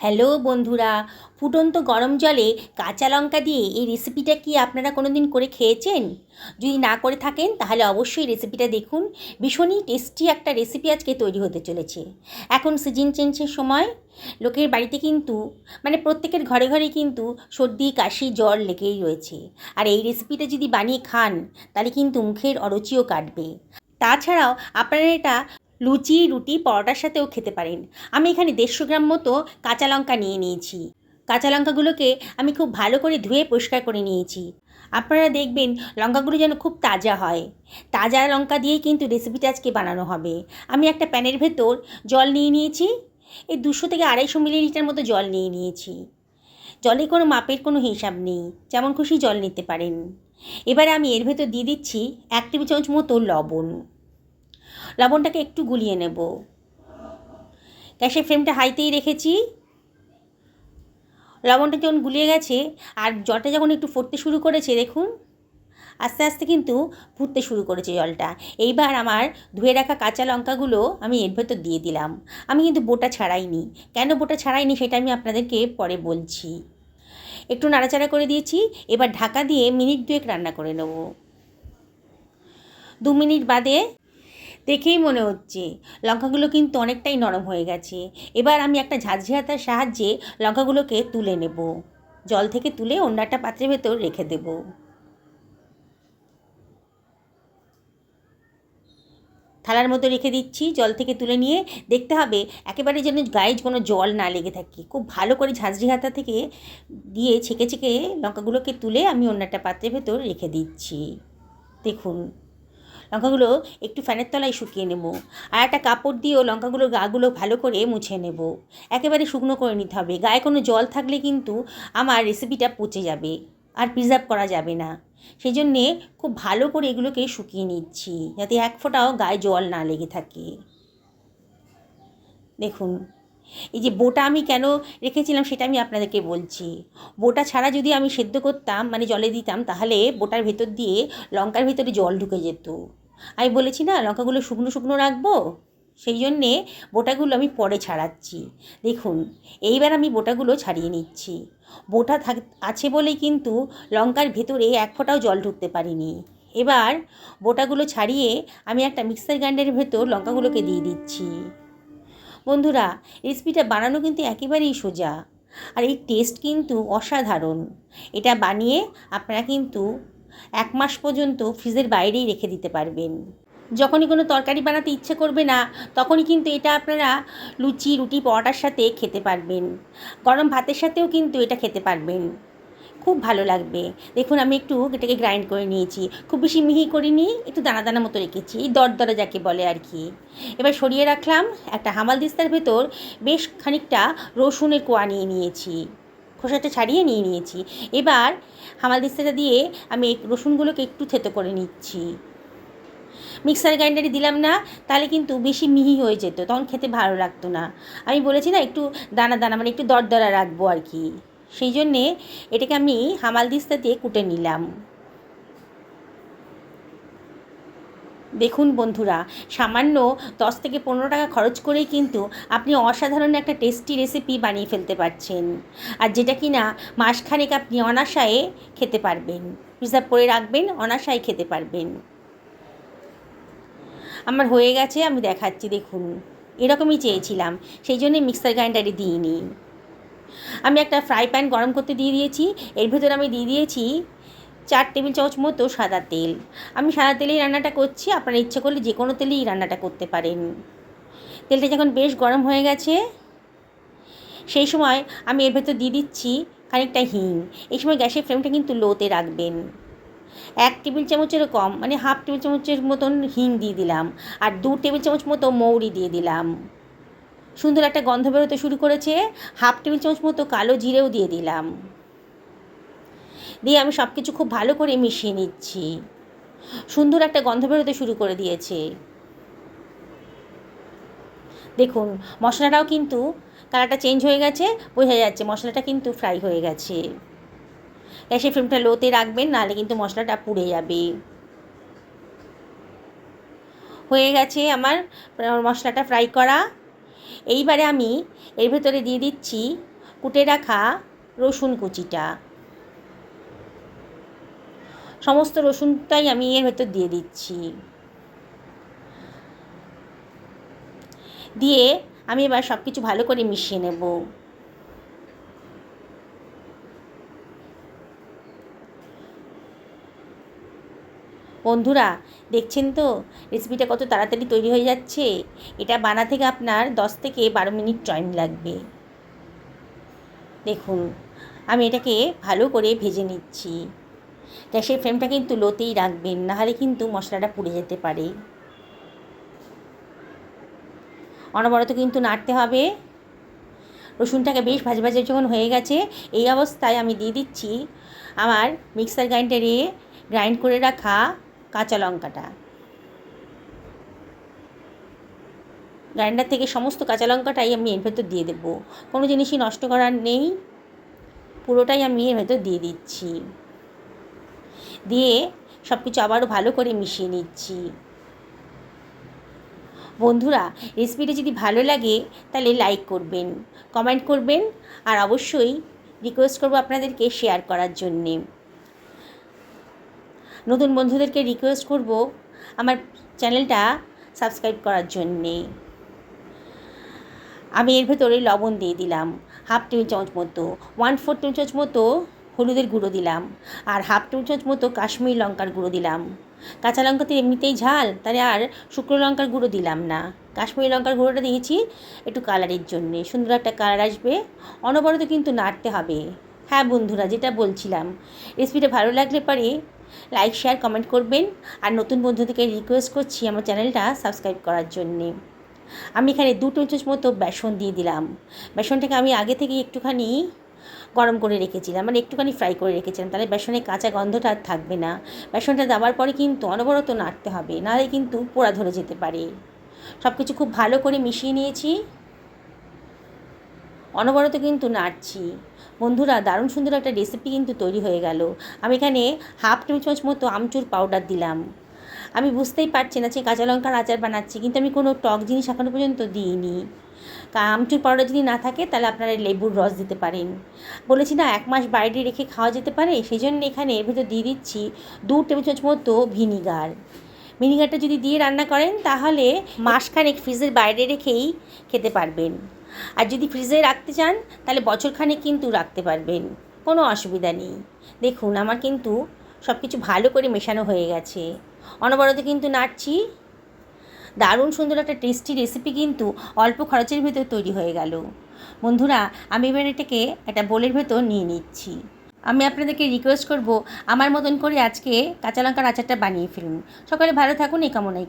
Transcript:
Hello বন্ধুরা, ফুটন্ত গরম জলে কাঁচা লঙ্কা দিয়ে এই রেসিপিটা কি আপনারা কোনো দিন করে খেয়েছেন? যদি না করে থাকেন, তাহলে অবশ্যই রেসিপিটা দেখুন। ভীষণই টেস্টি একটা রেসিপি আজকে তৈরি হতে চলেছে। এখন সিজন চেঞ্জের সময়। লোকের বাড়িতে কিন্তু মানে প্রত্যেকের ঘরে ঘরে কিন্তু সর্দি, কাশি, জ্বর লেগেই রয়েছে। আর এই রেসিপিটা যদি বানিয়ে খান, তাহলে কিন্তু মুখের অরুচিও কাটবে। তাছাড়াও আপনারা এটা লুচি, রুটি, পরোটার সাথেও খেতে পারেন। আমি এখানে দেড়শো গ্রাম মতো কাঁচা লঙ্কা নিয়ে নিয়েছি। কাঁচা লঙ্কাগুলোকে আমি খুব ভালো করে ধুয়ে পরিষ্কার করে নিয়েছি। আপনারা দেখবেন লঙ্কাগুলো যেন খুব তাজা হয়। তাজা লঙ্কা দিয়েই কিন্তু রেসিপিটা আজকে বানানো হবে। আমি একটা প্যানের ভেতর জল নিয়ে নিয়েছি। এই দুশো থেকে আড়াইশো মিলিলিটার মতো জল নিয়ে নিয়েছি। জলে কোনো মাপের কোনো হিসাব নেই। যেমন খুশি জল নিতে পারেন। এবারে আমি এর ভেতর দিয়ে দিচ্ছি এক টেবিল চামচ মতো লবণ। লবণটাকে একটু গুলিয়ে নেব। গ্যাসের ফ্লেমটা হাইতেই রেখেছি। লবণটা যখন গুলিয়ে গেছে আর জলটা যখন একটু ফুটতে শুরু করেছে, দেখুন, আস্তে আস্তে কিন্তু ফুটতে শুরু করেছে জলটা। এইবার আমার ধুয়ে রাখা কাঁচা লঙ্কাগুলো আমি এর ভেতর দিয়ে দিলাম। আমি কিন্তু বোটা ছাড়াইনি। কেন বোটা ছাড়াইনি সেটা আমি আপনাদেরকে পরে বলছি। একটু নাড়াচাড়া করে দিয়েছি, এবার ঢাকা দিয়ে মিনিট দুয়েক রান্না করে নেব। দু মিনিট বাদে দেখেই মনে হচ্ছে লঙ্কাগুলো কিন্তু অনেকটাই নরম হয়ে গেছে। এবার আমি একটা ঝাঁঝরি হাতার সাহায্যে লঙ্কাগুলোকে তুলে নেব। জল থেকে তুলে অন্য একটা পাত্রের ভেতর রেখে দেব। থালার মতো রেখে দিচ্ছি, জল থেকে তুলে নিয়ে দেখতে হবে একেবারে যেন গায়ে কোনো জল না লেগে থাকে। খুব ভালো করে ঝাঁঝরি হাতা থেকে দিয়ে ছেঁকে ছেঁকে লঙ্কাগুলোকে তুলে আমি অন্য একটা পাত্রের ভেতর রেখে দিচ্ছি। দেখুন। লঙ্কাগুলো একটু ফ্যানের তলায় শুকিয়ে নেব। আর একটা কাপড় দিয়েও লঙ্কাগুলোর গাগুলো ভালো করে মুছে নেব। একেবারে শুকনো করে নিতে হবে। গায়ে কোনো জল থাকলে কিন্তু আমার রেসিপিটা পচে যাবে আর প্রিজার্ভ করা যাবে না। সেই জন্যে খুব ভালো করে এগুলোকে শুকিয়ে নিচ্ছি যাতে এক ফোঁটাও গায়ে জল না লেগে থাকে। দেখুন, এই যে বোটা আমি কেন রেখেছিলাম সেটা আমি আপনাদেরকে বলছি। বোটা ছাড়া যদি আমি সেদ্ধ করতাম মানে জলে দিতাম, তাহলে বোটার ভেতর দিয়ে লঙ্কার ভেতরে জল ঢুকে যেত। আমি বলেছি না, লঙ্কাগুলো শুকনো শুকনো রাখব, সেই জন্যে বোটাগুলো আমি পরে ছাড়াচ্ছি। দেখুন, এইবার আমি বোটাগুলো ছাড়িয়ে নিচ্ছি। বোটা থাক, আছে বলেই কিন্তু লঙ্কার ভেতরে এক ফোঁটাও জল ঢুকতে পারিনি। এবার বোটাগুলো ছাড়িয়ে আমি একটা মিক্সার গ্রাইন্ডারের ভেতর লঙ্কাগুলোকে দিয়ে দিচ্ছি। বন্ধুরা, রেসিপিটা বানানো কিন্তু একেবারেই সোজা, আর এই টেস্ট কিন্তু অসাধারণ। এটা বানিয়ে আপনারা কিন্তু এক মাস পর্যন্ত ফ্রিজের বাইরেই রেখে দিতে পারবেন। যখনই কোনো তরকারি বানাতে ইচ্ছে করবে না, তখনই কিন্তু এটা আপনারা লুচি, রুটি, পরোটার সাথে খেতে পারবেন। গরম ভাতের সাথেও কিন্তু এটা খেতে পারবেন। খুব ভালো লাগবে। দেখুন, আমি একটু এটাকে গ্রাইন্ড করে নিয়েছি। খুব বেশি মিহি করিনি, একটু দানা দানা মতো রেখেছি দরদরা যাকে বলে আর কি। এবার সরিয়ে রাখলাম একটা হামাল দিস্তার ভেতর বেশ খানিকটা রসুনের কোয়া নিয়ে নিয়েছি। খোসাটা ছাড়িয়ে নিয়ে নিয়েছি। এবার হামাল দিস্তাটা দিয়ে আমি রসুনগুলোকে একটু থেতো করে নিচ্ছি। মিক্সার গ্রাইন্ডারে দিলাম না, তাহলে কিন্তু বেশি মিহি হয়ে যেত, তখন খেতে ভালো লাগতো না। আমি বলেছি না, একটু দানা দানা মানে একটু দরদরা রাখব আর কি। সেই জন্যে এটাকে আমি হামাল দিস্তা দিয়ে কুটে নিলাম। দেখুন বন্ধুরা, সামান্য দশ থেকে পনেরো টাকা খরচ করেই কিন্তু আপনি অসাধারণ একটা টেস্টি রেসিপি বানিয়ে ফেলতে পারছেন। আর যেটা কি না মাসখানেক আপনি অনাশায়ে খেতে পারবেন। প্রিজার্ভ করে রাখবেন, অনাশায় খেতে পারবেন। আমার হয়ে গেছে, আমি দেখাচ্ছি, দেখুন। এরকমই চেয়েছিলাম, সেই জন্যে মিক্সার গ্রাইন্ডারে দিইনি। আমি একটা ফ্রাই প্যান গরম করতে দিয়ে দিয়েছি, এর ভেতরে আমি দিয়ে দিয়েছি চার টেবিল চামচ মতো সাদা তেল। আমি সাদা তেলেই রান্নাটা করছি, আপনারা ইচ্ছে করলে যে কোনো তেলেই রান্নাটা করতে পারেন। তেলটা যখন বেশ গরম হয়ে গেছে, সেই সময় আমি এর ভেতর দিয়ে দিচ্ছি খানিকটা হিং। এই সময় গ্যাসের ফ্লেমটা কিন্তু লোতে রাখবেন। এক টেবিল চামচেরও কম মানে হাফ টেবিল চামচের মতন হিং দিয়ে দিলাম আর দু টেবিল চামচ মতো মৌরি দিয়ে দিলাম। সুন্দর একটা গন্ধ বেরোতে শুরু করেছে, হাফ টেবিল চামচ মতো কালো জিরেও দিয়ে দিলাম। দিয়ে আমি সব কিছু খুব ভালো করে মিশিয়ে নিচ্ছি। সুন্দর একটা গন্ধ বেরোতে শুরু করে দিয়েছে। দেখুন, মশলাটাও কিন্তু কালারটা চেঞ্জ হয়ে গেছে, বোঝা যাচ্ছে মশলাটা কিন্তু ফ্রাই হয়ে গেছে। গ্যাসের ফ্লেমটা লোতে রাখবেন, নাহলে কিন্তু মশলাটা পুড়ে যাবে। হয়ে গেছে আমার মশলাটা ফ্রাই করা। এইবারে আমি এর ভেতরে দিয়ে দিচ্ছি, কুটে রাখা রসুন কুচিটা। সমস্ত রসুনটাই আমি এর ভেতর দিয়ে দিচ্ছি। দিয়ে আমি এবার সব কিছু ভালো করে মিশিয়ে নেব। বন্ধুরা, দেখছেন তো? রেসিপিটা কত তাড়াতাড়ি তৈরি হয়ে যাচ্ছে? এটা বানা থেকে আপনার দশ থেকে বারো মিনিট টাইম লাগবে। দেখুন, আমি এটাকে ভালো করে ভেজে নিচ্ছি। গ্যাসের ফ্লেমটা কিন্তু লোতেই রাখবেন, নাহলে কিন্তু মশলাটা পুড়ে যেতে পারে। অনবরত কিন্তু নাড়তে হবে। রসুনটাকে বেশ ভাজে ভাজে যখন হয়ে গেছে, এই অবস্থায় আমি দিয়ে দিচ্ছি আমার মিক্সার গ্রাইন্ডারে গ্রাইন্ড করে রাখা কাঁচা লঙ্কাটা। গ্রাইন্ডার থেকে সমস্ত কাঁচা লঙ্কাটাই আমি এর ভেতর দিয়ে দেবো। কোনো জিনিসই নষ্ট করার নেই। পুরোটাই আমি এর ভেতর দিয়ে দিচ্ছি। দিয়ে সব কিছু আবারও ভালো করে মিশিয়ে নিচ্ছি। বন্ধুরা রেসিপিটা যদি ভালো লাগে, তাহলে লাইক করবেন কমেন্ট করবেন, আর অবশ্যই রিকোয়েস্ট করব আপনাদেরকে শেয়ার করার জন্যে। নতুন বন্ধুদেরকে রিকোয়েস্ট করব আমার চ্যানেলটা সাবস্ক্রাইব করার জন্যে। আমি এর ভেতরে লবণ দিয়ে দিলাম হাফ টেবিল চামচ মতো ওয়ান ফোর টেবিল চামচ মতো হলুদের গুঁড়ো দিলাম আর হাফ চামচ মতো কাশ্মীর লঙ্কার গুঁড়ো দিলাম। কাঁচা লঙ্কা তো এমনিতেই ঝাল তাহলে আর শুকনো লঙ্কার গুঁড়ো দিলাম না। কাশ্মীরি লঙ্কার গুঁড়োটা দিয়েছি একটু কালারের জন্যে, সুন্দর একটা কালার আসবে। অনবরত কিন্তু নাড়তে হবে। হ্যাঁ বন্ধুরা, যেটা বলছিলাম রেসিপিটা ভালো লাগলে পরে লাইক শেয়ার কমেন্ট করবেন। আর নতুন বন্ধুদেরকে রিকোয়েস্ট করছি আমার চ্যানেলটা সাবস্ক্রাইব করার জন্যে। আমি এখানে দু চামচ মতো বেসন দিয়ে দিলাম। বেসনটাকে আমি আগে থেকে একটুখানি গরম করে রেখেছিলাম মানে একটুখানি ফ্রাই করে রেখেছিলাম, তাহলে বেসনের কাঁচা গন্ধটা আর থাকবে না। বেসনটা দেওয়ার পরে কিন্তু অনবরত নাড়তে হবে, নাহলে কিন্তু পোড়া ধরে যেতে পারে। সব কিছু খুব ভালো করে মিশিয়ে নিয়েছি। অনবরত কিন্তু নাড়ছি। বন্ধুরা, দারুণ সুন্দর একটা রেসিপি কিন্তু তৈরি হয়ে গেল। আমি এখানে হাফ টেবিল চামচ মতো আমচুর পাউডার দিলাম। আমি বুঝতেই পারছি না যে কাঁচা লঙ্কার আচার বানাচ্ছি, কিন্তু আমি কোনো টক জিনিস এখনও পর্যন্ত দিইনি। আমচুর পাউডার যদি না থাকে, তাহলে আপনারা লেবুর রস দিতে পারেন। বলেছি না, এক মাস বাইরে রেখে খাওয়া যেতে পারে সেই জন্য এখানে এর ভিতর দিয়ে দিচ্ছি দু টেবিল চামচ মতো ভিনিগার। ভিনিগারটা যদি দিয়ে রান্না করেন, তাহলে মাসখানেক ফ্রিজের বাইরে রেখেই খেতে পারবেন। আর যদি ফ্রিজে রাখতে চান, তাহলে বছরখানেক কিন্তু রাখতে পারবেন। কোনো অসুবিধা নেই। দেখুন, আমার কিন্তু সব কিছু ভালো করে মেশানো হয়ে গেছে। অনবরত কিন্তু নাড়ছি। দারুণ সুন্দর একটা টেস্টি রেসিপি কিন্তু অল্প খরচের ভেতর তৈরি হয়ে গেল। বন্ধুরা, আমি এবার এটাকে একটা বোলের ভেতর নিয়ে নিচ্ছি। আমি আপনাদেরকে রিকোয়েস্ট করব, আমার মতন করে আজকে কাঁচা লঙ্কার আচারটা বানিয়ে ফেলুন। সকালে ভালো থাকুন, এই কামনাই